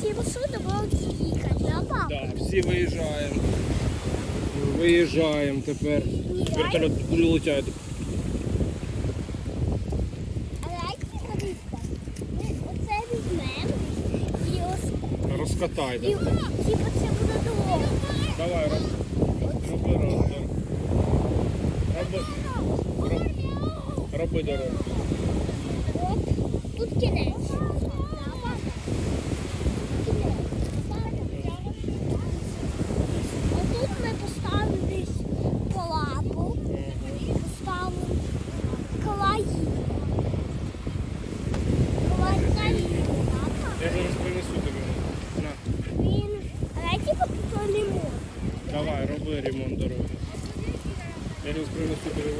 всі маршрути будуть їхати, да, папа? Так, всі виїжджаємо. Виїжджаємо тепер. Вертольот летять. Розкатай. і Да. типу це буде дорога. Давай, роз... Роби, роби, роби дорогу. Тут кінець. Да, папа? Кінець. Отут ми поставимо десь палатку. Поставимо колаї. Колаї, папа. Я зараз принесу тобі. На. Він, але типу тут не може. Давай, роби ремонт дороги. Я зараз принесу тобі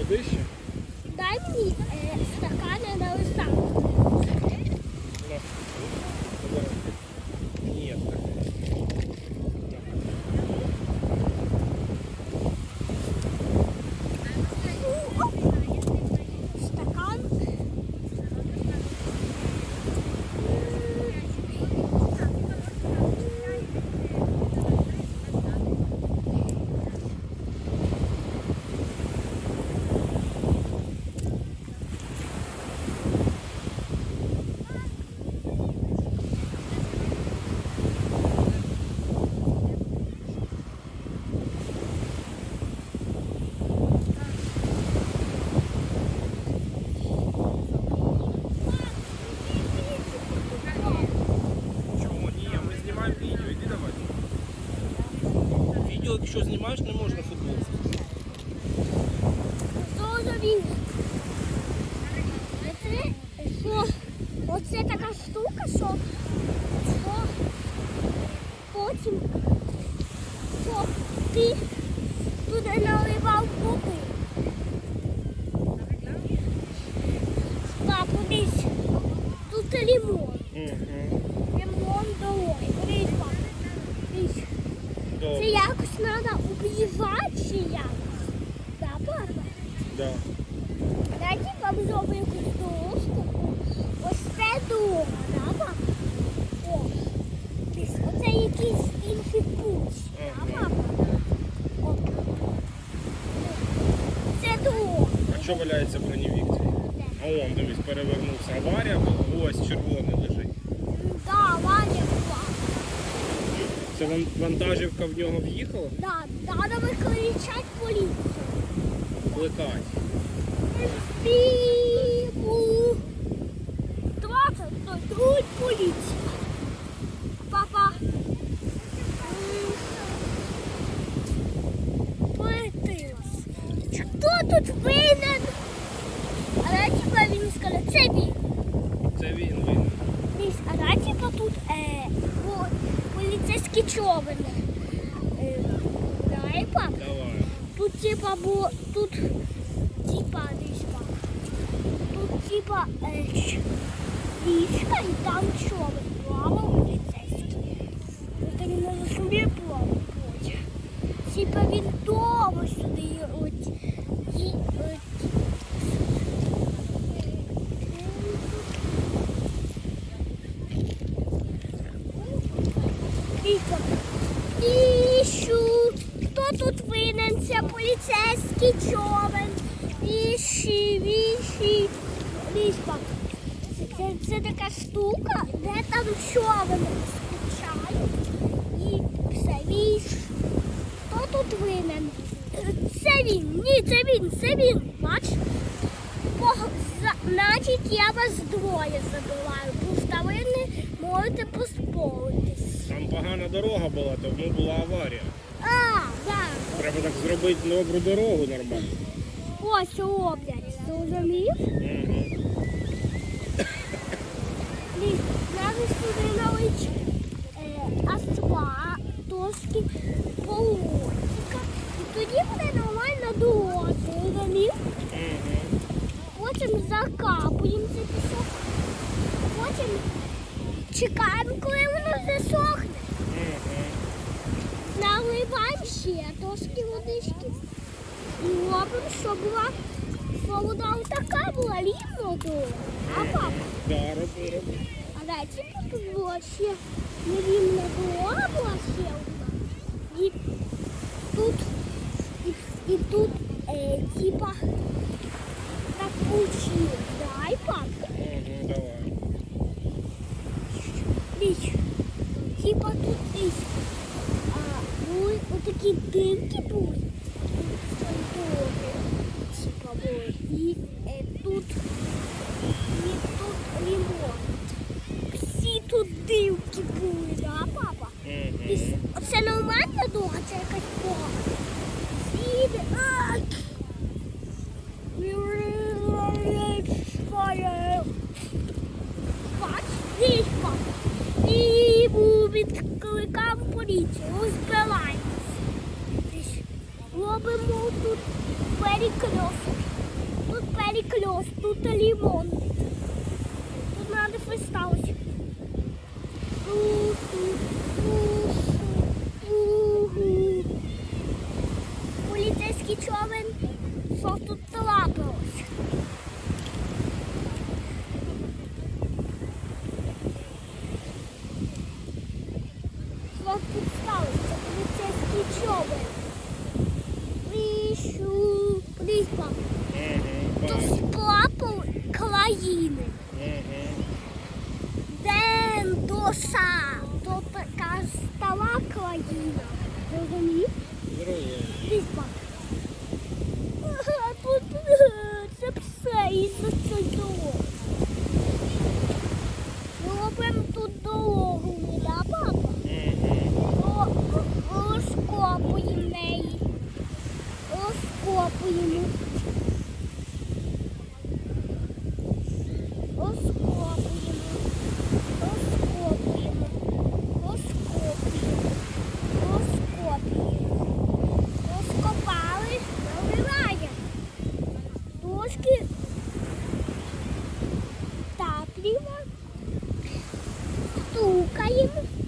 якщо знімаєш, не можна футболку. Зрозумів. Оце, що, оце така штука, що, що потім, що ти туди наливав воду. Папу, десь, тут лимон. Угу. Лимон Треба об'їжджати чи. Да, папа? Да. Дайте зробимо якусь дорожку. Ось це дорога, да, папа? О, десь оце якийсь інший путь, да, папа? О. Це дорога. А що валяється броневік цей? А он, дивись, перевернувся. Аварія була, ось червоний лежить. Да, була. Це ван- вантажівка в нього в'їхала? Да, треба викликати поліцію. Кликать. Піпу. 20 тут поліція. поліцейські човни. Е, давай, пап. Давай. Тут типа було, тут типа десь пап. Тут типа е, ч- річка і там човен. Плава поліцейський. Тихо. Іщу. Хто тут винен? Це поліцейський човен. Віші, віші. Віспа. Це, це така штука, де там човен скучають. І все, віш. Хто тут винен? Це він. Ні, це він, це він. Бач? Пог- Значить, я вас двоє забиваю. Можете поспоритись. Там погана дорога була, тому була аварія. А, да. Треба так зробити добру дорогу нормально. Ось роблять. Зрозумів? Угу. Ліс, сюди налить е, асфальт, доски, полотика. І тоді буде нормальна дорога. Зрозумів? Потім закапуємо цей пісок. Потім Чекаємо, коли воно засохне. Наливаємо ще трошки водички. І робимо, щоб була щоб вода така була рівно була. А папа? Да, роби. А дайте тут було ще нерівно було, була ще одна. І тут, і, і тут, е, типа, так учили. Дай, папа. відкликав поліцію, розбираємось. Робимо тут перекльост. Тут перекльост, тут лимон. Тут треба фристалочку. Поліцейський човен, що тут трапилось. Розумієш? Різьба. А тут е, це все і це цього. you.